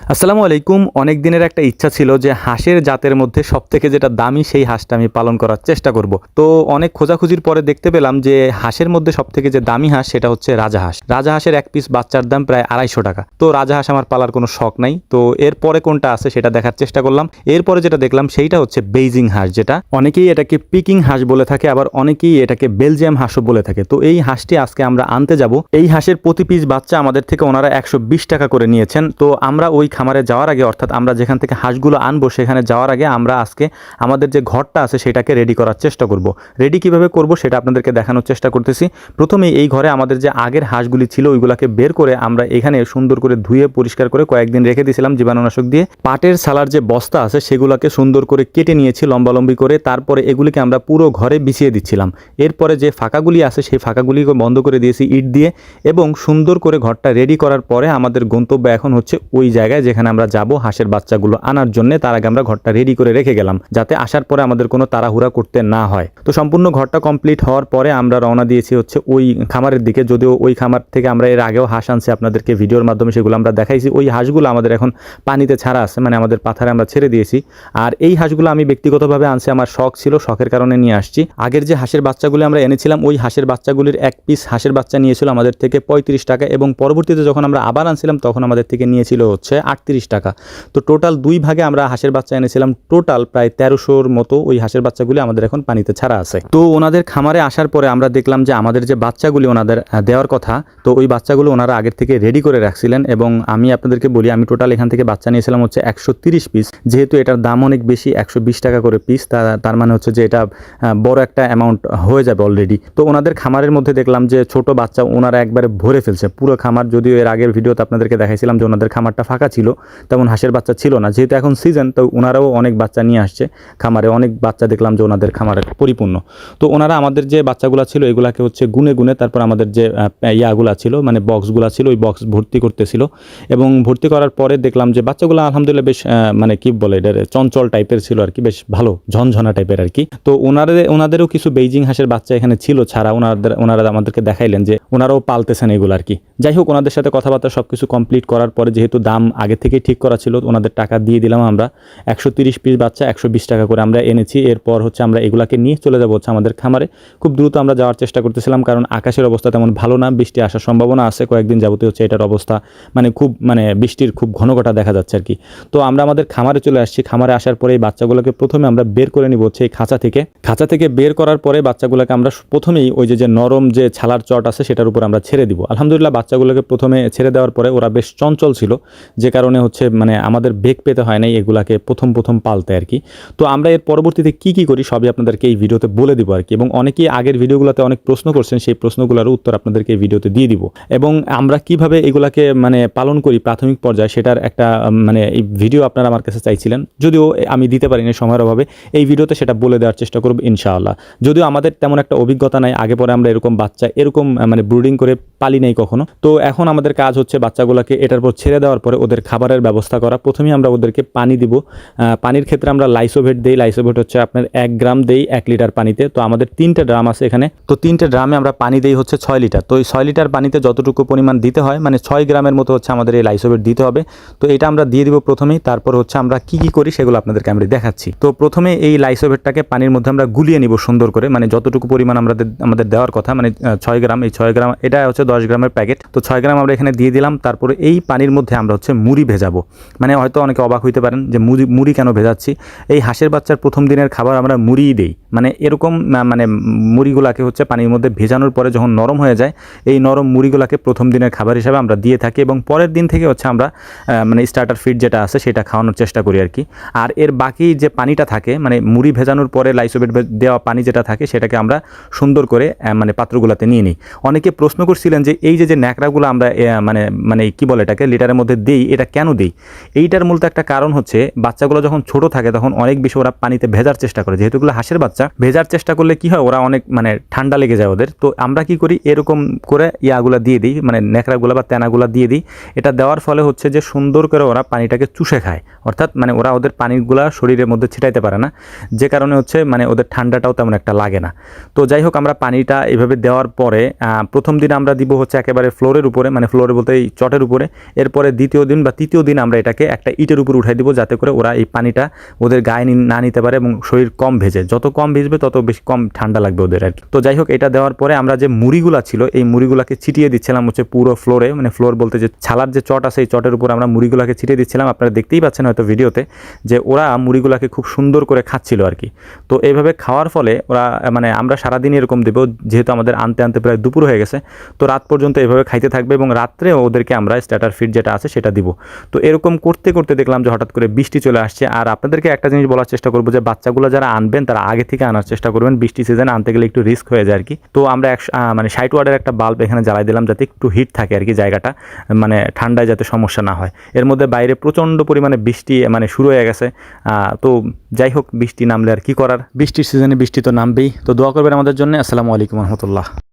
আসসালামু আলাইকুম। অনেক দিনের একটা ইচ্ছা ছিল যে হাঁসের জাতের মধ্যে সব থেকে যেটা দামি সেই হাঁসটা আমি পালন করার চেষ্টা করব। তো অনেক খোঁজাখুঁজির পরে দেখতে পেলাম যে হাঁসের মধ্যে সব থেকে যে দামি হাঁস সেটা হচ্ছে রাজাহাঁস রাজাহাঁসের এক পিস বাচ্চার দাম প্রায় আড়াইশো টাকা। তো রাজাহাঁস আমার পালার কোনো শখ নাই। তো এরপরে কোনটা আছে সেটা দেখার চেষ্টা করলাম। এরপরে যেটা দেখলাম সেইটা হচ্ছে বেইজিং হাঁস যেটা। অনেকেই এটাকে পিকিং হাঁস বলে থাকে, আবার অনেকেই এটাকে বেলজিয়াম হাঁসও বলে থাকে। তো এই হাঁসটি আজকে আমরা আনতে যাব। এই হাঁসের প্রতি পিস বাচ্চা আমাদের থেকে ওনারা একশো বিশ টাকা করে নিয়েছেন। তো আমরা ওই খামারে যাওয়ার আগে, অর্থাৎ আমরা যেখান থেকে হাঁসগুলো আনব, সেখানে যাওয়ার আগে আমরা আজকে আমাদের যে ঘরটা আছে, সেটাকে রেডি করার চেষ্টা করব। রেডি কীভাবে করব, সেটা আপনাদেরকে দেখানোর চেষ্টা করতেছি। প্রথমেই এই ঘরে আমাদের যে আগের হাঁসগুলি ছিল, ওইগুলোকে বের করে আমরা এখানে সুন্দর করে ধুয়ে, পরিষ্কার করে কয়েকদিন রেখে দিয়েছিলাম জীবাণুনাশক দিয়ে। পাটের সালার যে বস্তা আছে, সেগুলোকে সুন্দর করে কেটে নিয়েছি লম্বালম্বি করে। তারপরে এগুলিকে আমরা পুরো ঘরে বিছিয়ে দিচ্ছিলাম। এরপরে যে ফাঁকাগুলি আছে, সেই ফাঁকাগুলিকে বন্ধ করে দিয়েছি ইট দিয়ে এবং সুন্দর করে ঘরটা রেডি করার পরে আমাদের গন্তব্য এখন হচ্ছে ওই জায়গায় যেখানে আমরা যাব, হাঁসের বাচ্চাগুলো আনার জন্য, তার আগে আমরা ঘরটা রেডি করে রেখে গেলাম, যাতে আসার পরে আমাদের কোনো তাড়াহুড়া করতে না হয়। তো সম্পূর্ণ ঘরটা কমপ্লিট হওয়ার পরে আমরা রওনা দিয়েছি হচ্ছে ওই খামারের দিকে। যদিও ওই খামার থেকে আমরা এর আগেও হাঁস আনছি, আপনাদেরকে ভিডিওর মাধ্যমে সেগুলো আমরা দেখাইছি। ওই হাঁসগুলো আমাদের এখন পানিতে ছাড়া আছে মানে আমাদের পাথারে আমরা ছেড়ে দিয়েছি। আর এই হাঁসগুলো আমি ব্যক্তিগতভাবে আনছি, আমার শখ ছিল, শখের কারণে নিয়ে আসছি। আগের যে হাঁসের বাচ্চাগুলো আমরা এনেছিলাম, ওই হাঁসের বাচ্চাগুলির এক পিস হাঁসের বাচ্চা নিয়েছিল আমাদের থেকে পঁয়ত্রিশ টাকা এবং পরবর্তীতে যখন আমরা আবার আনছিলাম, তখন আমাদের থেকে নিয়েছিল হচ্ছে আটত্রিশ টাকা। তো টোটাল দুই ভাগে আমরা হাঁসের বাচ্চা এনেছিলাম। টোটাল প্রায় তেরোশোর মতো ওই হাঁসের বাচ্চাগুলি আমাদের এখন পানিতে ছাড়া আছে। তো ওনাদের খামারে আসার পরে আমরা দেখলাম যে আমাদের যে বাচ্চাগুলি ওনাদের দেওয়ার কথা, তো ওই বাচ্চাগুলো ওনারা আগের থেকে রেডি করে রাখছিলেন এবং আমি আপনাদেরকে বলি, আমি টোটাল এখান থেকে বাচ্চা নিয়েছিলাম হচ্ছে একশো পিস যেহেতু এটার দাম অনেক বেশি, একশো বিশ টাকা করে পিস তার মানে হচ্ছে যে এটা বড় একটা অ্যামাউন্ট হয়ে যাবে অলরেডি তো ওনাদের খামারের মধ্যে দেখলাম যে ছোট বাচ্চা ওনারা একবারে ভরে ফেলছে। পুরো খামার, যদিও এর আগের ভিডিওতে আপনাদেরকে দেখাইছিলাম যে ওনাদের খামারটা ফাঁকা ছিল, তেমন হাঁসের বাচ্চা ছিল না। যেহেতু এখন সিজন তো ওনারাও অনেক বাচ্চা নিয়ে আসছে খামারে। অনেক বাচ্চা দেখলাম যে ওনাদের খামারে পরিপূর্ণ। তো ওনারা আমাদের যে বাচ্চাগুলো ছিল, এগুলাকে হচ্ছে গুনে গুনে তারপর আমাদের যে ইয়াগুলা ছিল মানে বক্সগুলা ছিল, ওই বক্স ভর্তি করতেছিল। এবং ভর্তি করার পরে দেখলাম যে বাচ্চাগুলো আলহামদুলিল্লাহ বেশ মানে কি বলে এটা চঞ্চল টাইপের ছিল আর কি, বেশ ভালো, ঝনঝনা টাইপের আর কি। তো ওনাদের ওনাদেরও কিছু বেইজিং হাঁসের বাচ্চা এখানে ছিল ছাড়া ওনাদের, ওনারা আমাদেরকে দেখাইলেন যে ওনারাও পালতেছেন এগুলো আর কি। যাই হোক, ওনাদের সাথে কথাবার্তা সব কিছু কমপ্লিট করার পরে যেহেতু দাম আগে থেকেই ঠিক করা ছিল, ওনাদের টাকা দিয়ে দিলাম আমরা। একশো তিরিশ পিস বাচ্চা, একশো বিশ টাকা করে আমরা এনেছি। এরপর হচ্ছে আমরা এগুলাকে নিয়ে চলে যাব হচ্ছে আমাদের খামারে। খুব দ্রুত আমরা যাওয়ার চেষ্টা করতেছিলাম, কারণ আকাশের অবস্থা তেমন ভালো না, বৃষ্টি আসার সম্ভাবনা আছে। কয়েকদিন যাবতীয় হচ্ছে এটার অবস্থা মানে খুব মানে বৃষ্টির খুব ঘন ঘটা দেখা যাচ্ছে আর কি। তো আমরা আমাদের খামারে চলে আসছি। খামারে আসার পরে এই বাচ্চাগুলোকে প্রথমে আমরা বের করে নিব হচ্ছে এই খাঁচা থেকে। খাঁচা থেকে বের করার পরে বাচ্চাগুলোকে আমরা প্রথমেই ওই যে যে নরম যে ছালার চট আছে, সেটার উপর আমরা ছেড়ে দিব। আলহামদুলিল্লাহ বাচ্চাগুলোকে প্রথমে ছেড়ে দেওয়ার পরে ওরা বেশ চঞ্চল ছিল। যে কারণে হচ্ছে মানে আমাদের বেগ পেতে হয় নাই এগুলাকে প্রথম প্রথম পালতে আর কি। তো আমরা এর পরবর্তীতে কি কি করি সবই আপনাদেরকে এই ভিডিওতে বলে দিব আর কি এবং অনেকেই আগের ভিডিওগুলোতে অনেক প্রশ্ন করছেন, সেই প্রশ্নগুলোর উত্তর আপনাদেরকে এই ভিডিওতে দিয়ে দিব। এবং আমরা কীভাবে এগুলাকে মানে পালন করি প্রাথমিক পর্যায়ে সেটার একটা মানে এই ভিডিও আপনারা আমার কাছে চাইছিলেন। যদিও আমি দিতে পারিনি সময়ের অভাবে, এই ভিডিওতে সেটা বলে দেওয়ার চেষ্টা করব ইনশাআল্লাহ। যদিও আমাদের তেমন একটা অভিজ্ঞতা নাই, আগে পরে আমরা এরকম বাচ্চা, এরকম মানে ব্রুডিং করে পালি নাই কখনো। তো এখন আমাদের কাজ হচ্ছে বাচ্চাগুলোকে এটার পর ছেড়ে দেওয়ার পরে ওদের খাবারের ব্যবস্থা করা। প্রথমেই আমরা ওদেরকে পানি দিব। পানির ক্ষেত্রে আমরা লাইসোভেট দেই। লাইসোভেট হচ্ছে আপনার এক গ্রাম দেই এক লিটার পানিতে। তো আমাদের তিনটে ড্রাম আছে এখানে। তো তিনটে ড্রামে আমরা পানি দেই হচ্ছে ছয় লিটার। তো এই ছয় লিটার পানিতে যতটুকু পরিমাণ দিতে হয় মানে ছয় গ্রামের মতো হচ্ছে আমাদের এই লাইসোভেট দিতে হবে। তো এটা আমরা দিয়ে দিব প্রথমেই। তারপর হচ্ছে আমরা কি কি করি সেগুলো আপনাদেরকে আমরা দেখাচ্ছি। তো প্রথমে এই লাইসোভেটটাকে পানির মধ্যে আমরা গুলিয়ে নিব সুন্দর করে। মানে যতটুকু পরিমাণ আমরা আমাদের দেওয়ার কথা মানে ছয় গ্রাম, এই ছয় গ্রাম, এটা হচ্ছে দশ গ্রামের প্যাকেট। তো ছয় গ্রাম আমরা এখানে দিয়ে দিলাম। তারপরে এই পানির মধ্যে আমরা হচ্ছে মুড়ি ভেজাবো। মানে হয়তো অনেকে অবাক হইতে পারেন যে মুড়ি মুড়ি কেন ভেজাচ্ছি? এই হাঁসের বাচ্চার প্রথম দিনের খাবার আমরা মুড়িই দেই। মানে এরকম মানে মুড়িগুলাকে হচ্ছে পানির মধ্যে ভেজানোর পরে যখন নরম হয়ে যায়, এই নরম মুড়িগুলাকে প্রথম দিনের খাবার হিসাবে আমরা দিয়ে থাকি এবং পরের দিন থেকে হচ্ছে আমরা মানে স্টার্টার ফিড যেটা আছে সেটা খাওয়ানোর চেষ্টা করি আর কি। আর এর বাকি যে পানিটা থাকে মানে মুড়ি ভেজানোর পরে লাইসোবেট দেওয়া পানি যেটা থাকে সেটাকে আমরা সুন্দর করে মানে পাত্রগুলোতে নিয়ে নিই। অনেকে প্রশ্ন করছিলেন যে এই যে যে ন্যাকড়াগুলো আমরা মানে মানে কি বলে এটাকে, লিটারের মধ্যে দিই এটা কেন দিই? এইটার মূলত একটা কারণ হচ্ছে বাচ্চাগুলো যখন ছোট থাকে তখন অনেক বেশি ওরা পানিতে ভেজার চেষ্টা করে। যেহেতু এগুলো হাঁসের বাচ্চা, ভেজার চেষ্টা করলে কি হয়? ওরা অনেক মানে ঠান্ডা লেগে যায় ওদের। তো আমরা কি করি? এরকম করে ইয়াগুলা দিয়ে দিই মানে ন্যাকড়াগুলো বা তেনাগুলা দিয়ে দিই। এটা দেওয়ার ফলে হচ্ছে যে সুন্দর করে ওরা পানিটাকে চুষে খায়। অর্থাৎ মানে ওরা ওদের পানিগুলা শরীরের মধ্যে ছিটাইতে পারে না। যে কারণে হচ্ছে মানে ওদের ঠান্ডাটাও তেমন একটা লাগে না। তো যাই হোক, আমরা পানিটা এভাবে দেওয়ার পরে প্রথম দিন আমরা দিব হচ্ছে একেবারে ফ্লোরের উপরে মানে ফ্লোরে বলতে এই চটের উপরে। এরপরে দ্বিতীয় দিন বা তৃতীয় দিন আমরা এটাকে একটা ইটের উপর উঠাই দিব যাতে করে ওরা এই পানিটা ওদের গায়ে নি- নিতে পারে এবং শরীর কম ভেজে। যত কম ভিজবে তত বেশি কম ঠান্ডা লাগবে ওদের আর তো যাই হোক, এটা দেওয়ার পরে আমরা যে মুড়িগুলা ছিল, এই মুড়িগুলাকে ছিটিয়ে দিচ্ছিলাম হচ্ছে পুরো ফ্লোরে মানে ফ্লোর বলতে যে ছালার যে চট আছে, এই চটের উপর আমরা মুড়িগুলাকে ছিটিয়ে দিচ্ছিলাম। আপনারা দেখতেই পাচ্ছেন হয়তো ভিডিওতে যে ওরা মুড়িগুলাকে খুব সুন্দর করে খাচ্ছিল আর কি। তো এইভাবে খাওয়ার ফলে ওরা মানে আমরা সারাদিন এরকম দেবো, যেহেতু আমাদের আনতে আনতে প্রায় দুপুর হয়ে গেছে। তো রাত পর্যন্ত এভাবে খাইতে থাকবে এবং রাত্রে ওদেরকে আমরা স্টার্টার ফিড যেটা আছে সেটা দিব। তো এরকম করতে করতে দেখলাম যে হঠাৎ করে বৃষ্টি চলে আসছে। আর আপনাদেরকে একটা জিনিস বলার চেষ্টা করব যে বাচ্চাগুলো যারা আনবেন তারা আগে থেকে আনার চেষ্টা করবেন। বৃষ্টি সিজনে আনতে গেলে একটু রিস্ক হয়ে যায় আর কি। তো আমরা আহ, মানে ষাট ওয়ার্ডের একটা বাল্ব এখানে জ্বালাই দিলাম যাতে একটু হিট থাকে আর কি জায়গাটা মানে ঠান্ডায় যাতে সমস্যা না হয়। এর মধ্যে বাইরে প্রচণ্ড পরিমাণে বৃষ্টি মানে শুরু হয়ে গেছে। তো যাই হোক বৃষ্টি নামলে আর কি করার? বৃষ্টির সিজনে বৃষ্টি তো নামবেই। তো দোয়া করবেন আমাদের জন্য। আসসালামু আলাইকুম রহমতুল্লাহ।